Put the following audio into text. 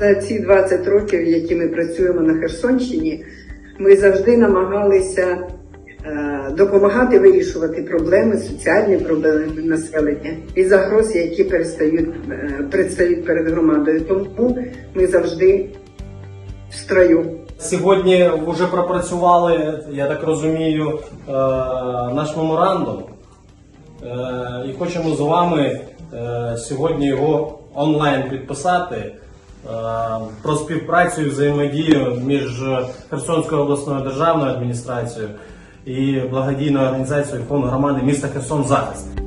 За ці 20 років, які ми працюємо на Херсонщині, ми завжди намагалися е, допомагати вирішувати проблеми, соціальні проблеми населення і загрози, які перестають, е, предстають перед громадою. Тому ми завжди в строю. Сьогодні вже пропрацювали, я так розумію, е, наш меморандум. І хочемо з вами сьогодні його онлайн підписати про співпрацю і взаємодію між Херсонською обласною державною адміністрацією і благодійною організацією фонду громади міста Херсон Захист.